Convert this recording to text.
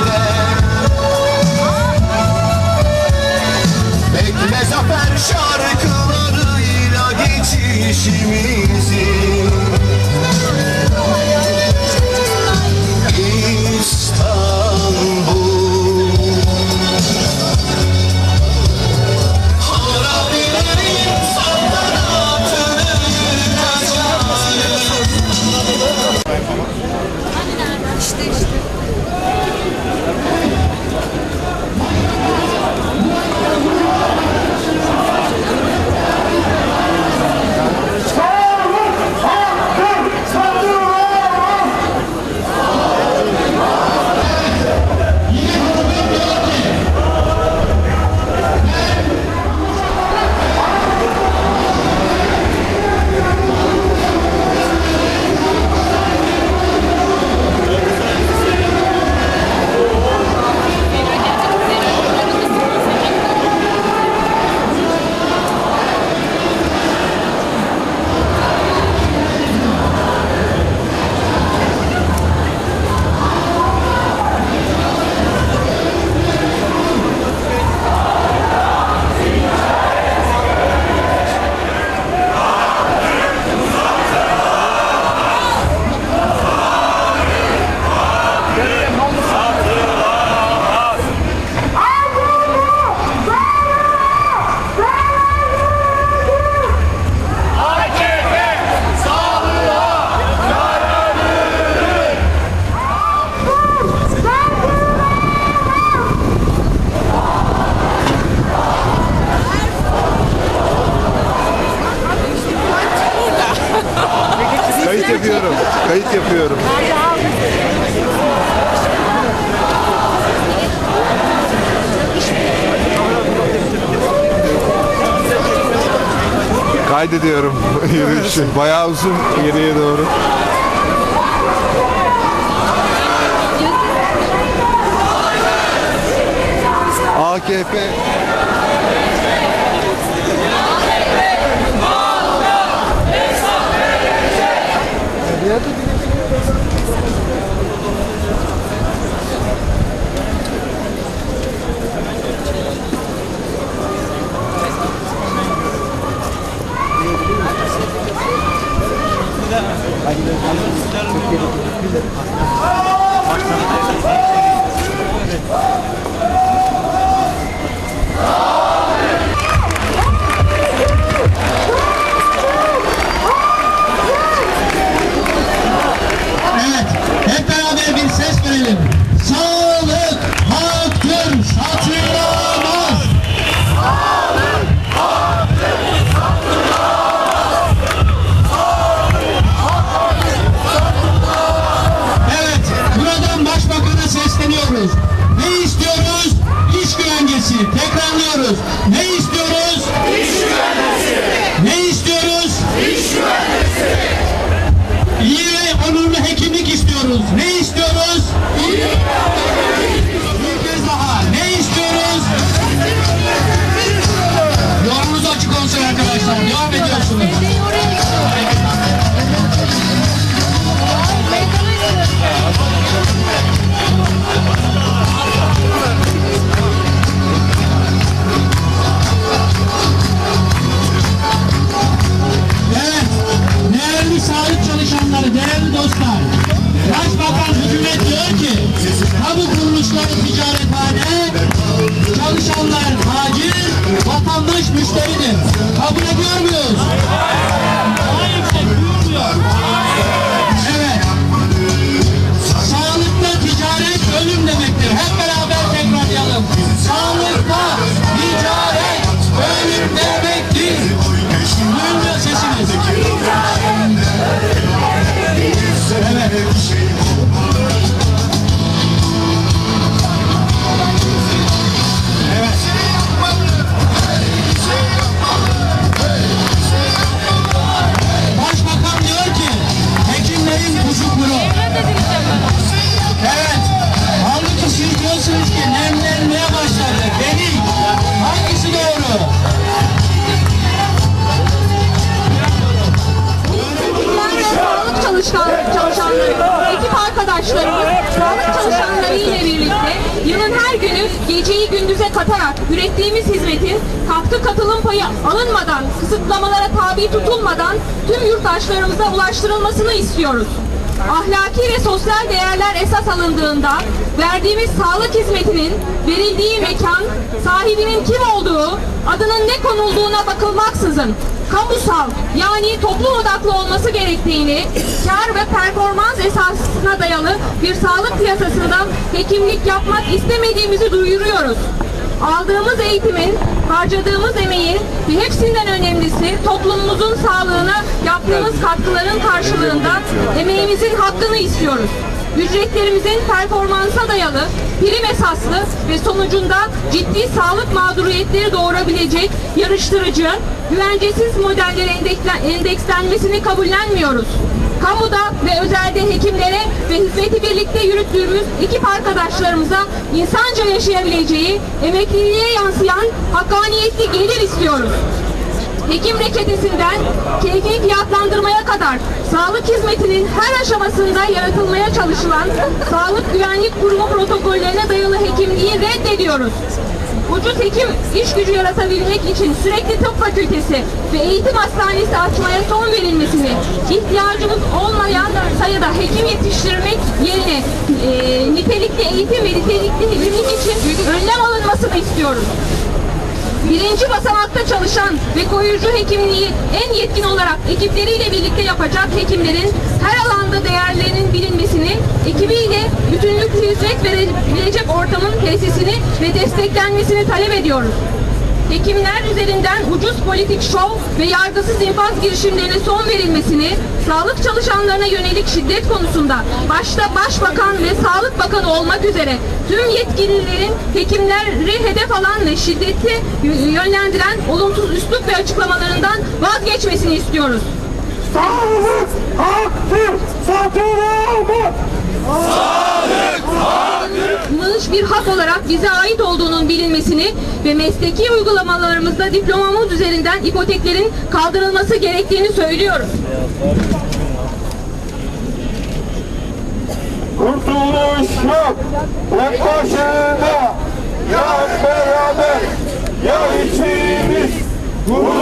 me. Kayıt yapıyorum. Kaydediyorum yürüyüşü. Bayağı uzun geriye doğru. AKP kanunlu hekimlik istiyoruz. Ne istiyoruz? Müşteridir. Kabul ediyor muyuz? Ekip arkadaşlarımız, sağlık çalışanları ile birlikte yılın her günü geceyi gündüze katarak ürettiğimiz hizmetin katkı katılım payı alınmadan, kısıtlamalara tabi tutulmadan tüm yurttaşlarımıza ulaştırılmasını istiyoruz. Ahlaki ve sosyal değerler esas alındığında verdiğimiz sağlık hizmetinin verildiği mekan, sahibinin kim olduğu, adının ne konulduğuna bakılmaksızın kamusal yani toplum odaklı olması gerektiğini, kar ve performans esasına dayalı bir sağlık piyasasında hekimlik yapmak istemediğimizi duyuruyoruz. Aldığımız eğitimin, harcadığımız emeğin ve hepsinden önemlisi toplumumuzun sağlığına yaptığımız katkıların karşılığında emeğimizin hakkını istiyoruz. Ücretlerimizin performansa dayalı, prim esaslı ve sonucunda ciddi sağlık mağduriyetleri doğurabilecek yarıştırıcı, güvencesiz modellere endekslen- endekslenmesini kabullenmiyoruz. Kamuda ve özelde hekimlere ve hizmeti birlikte yürüttüğümüz ekip arkadaşlarımıza insanca yaşayabileceği, emekliliğe yansıyan hakkaniyetli gelir istiyoruz. Hekim reçetesinden keyfi fiyatlandırmaya kadar sağlık hizmetinin her aşamasında yaratılmaya çalışılan sağlık güvenlik kurumu protokollerine dayalı hekimliği reddediyoruz. Ucuz hekim iş gücü yaratabilmek için sürekli tıp fakültesi ve eğitim hastanesi açmaya son verilmesini, ihtiyacımız olmayan sayıda hekim yetiştirmek yerine e, nitelikli eğitim ve nitelikli hekimlik için önlem alınmasını istiyoruz. Birinci basamakta çalışan ve koruyucu hekimliği en yetkin olarak ekipleriyle birlikte yapacak hekimlerin her alanda değerlerinin bilinmesini, ekibiyle bütünlüklü hizmet verebilecek ortamın tesisini ve desteklenmesini talep ediyoruz. Hekimler üzerinden ucuz politik şov ve yargısız infaz girişimlerine son verilmesini, sağlık çalışanlarına yönelik şiddet konusunda başta Başbakan ve Sağlık Bakanı olmak üzere tüm yetkililerin hekimleri hedef alan ve şiddeti yönlendiren olumsuz üslup ve açıklamalarından vazgeçmesini istiyoruz. Sağlık haktır, satılamaz. Kullanış bir hak olarak bize ait olduğunun bilinmesini ve mesleki uygulamalarımızda diplomamız üzerinden ipoteklerin kaldırılması gerektiğini söylüyoruz. Kurtuluş yok. Tek başına ya hep beraber ya içimiz. Kurtuluş